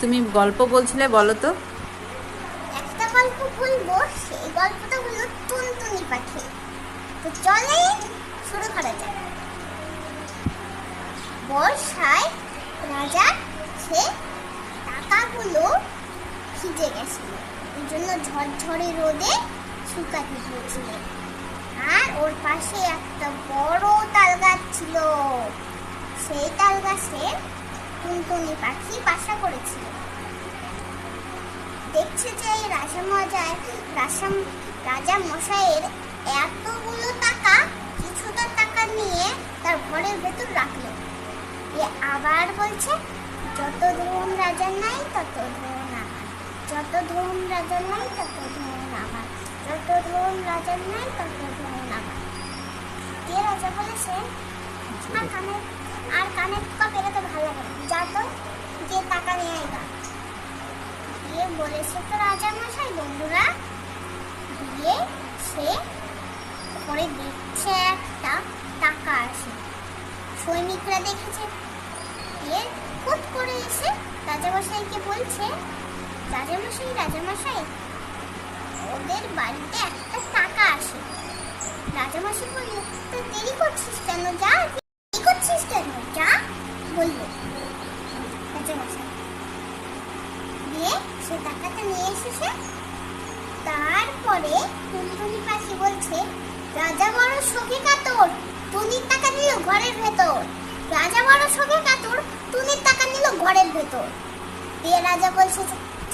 তুমি গল্প বলছিলে, বলো তো। একটা গল্প বলব, সেই গল্পটা হলো টুনটুনি পাখি। তো চলে, শুরু করা যাক। বর্ষায় রাজা সে টাকাগুলো ভিজে গেছিল। এই জন্য ঝরঝরে রোদে শুকাতে হয়েছিল। আর ওর পাশে একটা বড় তাল গাছ ছিল। সেই তাল গাছে টুনটুনি পাখি বাসা করেছিল। দেখছে যে এই রাজা মজায় রাজা রাজা মশাইয়ের এতগুলো টাকা কিছুটা টাকা নিয়ে তার ঘরের ভেতর রাখল। এ আবার বলছে, যত ধরুন রাজার নাই, তত আমার। যত ধরুন রাজার নাই, তত ধরুন আমার। যত ধরুন রাজার নাই, তত ধরুন আমার। দিয়ে রাজা বলেছে, আর কানের আর কানের টুকা পেরে ভালো লাগে না যা তো যে টাকা নিয়ে আইবা দিয়ে বলেছে তো রাজা মশাই বন্ধুরা দিয়ে সে পরে দেখছে একটা টাকা আসে সৈনিকরা দেখেছে। দিয়ে খুব করে এসে রাজামশাইকে বলছে, রাজামশাই রাজামশাই, ওদের বাড়িতে একটা টাকা আসে রাজামশাই বলল, তো দেরি করছিস কেন? যা, দেরি করছিস কেন? যা, বলল রাজামশাই। দিয়ে সে টাকাটা নিয়ে এসেছে। তারপরে টুনটুনি পাখি বলছে, রাজা বড় শোকে কাতর, টুনির টাকা নিল ঘরের ভেতর। রাজা বড় শোকে কাতর, টুনির টাকা নিল ঘরের ভেতর। দিয়ে রাজা বলছে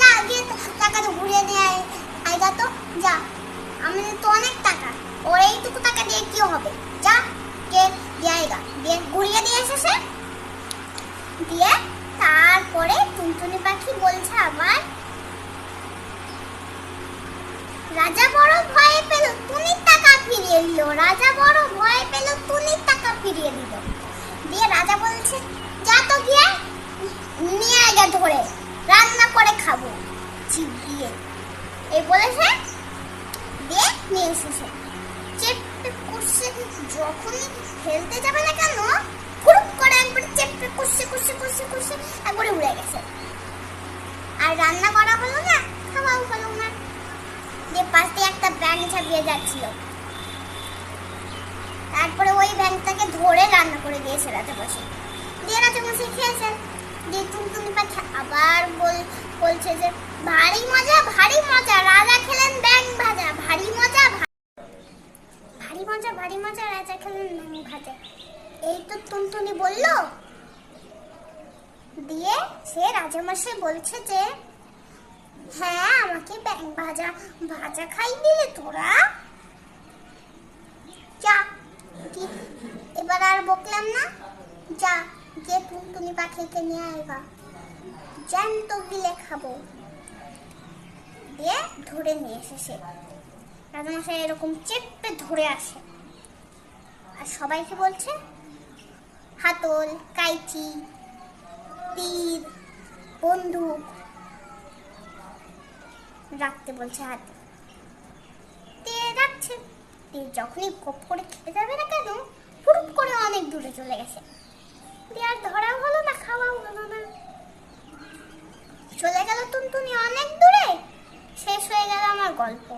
যা গিয়ে টাকাটা ঘুরিয়ে নিয়ে আয়। আয়গা তো, যা। আমাদের তো অনেক টাকা। ওর এইটুকু টাকা দিয়ে কি হবে? যা, কে আয়গা দিয়ে ঘুরিয়ে দিয়ে এসেছে। দিয়ে তারপরে টুনটুনি পাখি বলছে আবার রাজা বড় ভয় পেল টুনির টাকা ফিরিয়ে দিল রাজা বড় ভয় পেল টুনির টাকা ফিরিয়ে দিল দিয়ে রাজা বলছে, যা তো গিয়ে নিয়ে আগে ধরে, রান্না করে খাব। চিপ দিয়ে এই বলেছে, দিয়ে নিয়ে এসেছে। চেপে, কুসে, যখনই ফেলতে যাবে না কেন ফুরুক করে একবার চেপে কুসে কুসে কুসে কুসে একবারে উড়ে গেছে। আর রান্না করা হলো না খাওয়াও হলো না দিয়ে পাশ দিয়ে একটা ব্যাঙ ঝাঁপিয়ে যাচ্ছিল। তারপরে ওই ব্যাঙটাকে ধরে রান্না করে দিয়েছে রাজা বসে দিয়ে রাজা বসে খেয়েছেন। দিয়ে টুনটুনি পাখি আবার বল, বলছে যে, ভারী মজা ভারী মজা, রাজা খেলেন ব্যাঙ ভাজা, ভারী মজা ভারী মজা ভারী মজা, রাজা খেলেন ব্যাঙ ভাজা। এই তো টুনটুনি বলল। দিয়ে সে রাজামশাই বলছে যে হ্যাঁ আমাকে ব্যাঙ ভাজা ভাজা খাই দিলে তোরা? যা এবার আর বকলাম না। যা যে টুনটুনি পাখিকে নিয়ে আয়গা জ্যান্ত গিলে খাব। দিয়ে ধরে নিয়ে এসে সে রাজামশাই এরকম চেপে ধরে আসে। আর সবাইকে বলছে? হাতল, কাইচি, তীর, বন্দুক রাখতে বলছে হাতে তে রাখছে তে যখনই কোপ করে খেতে যাবে না কেন ফুরুপ করে অনেক দূরে চলে গেছে। দিয়ে আর ধরাও হলো না, খাওয়াও হলো না। চলে গেল টুনটুনি অনেক দূরে, শেষ হয়ে গেল আমার গল্প।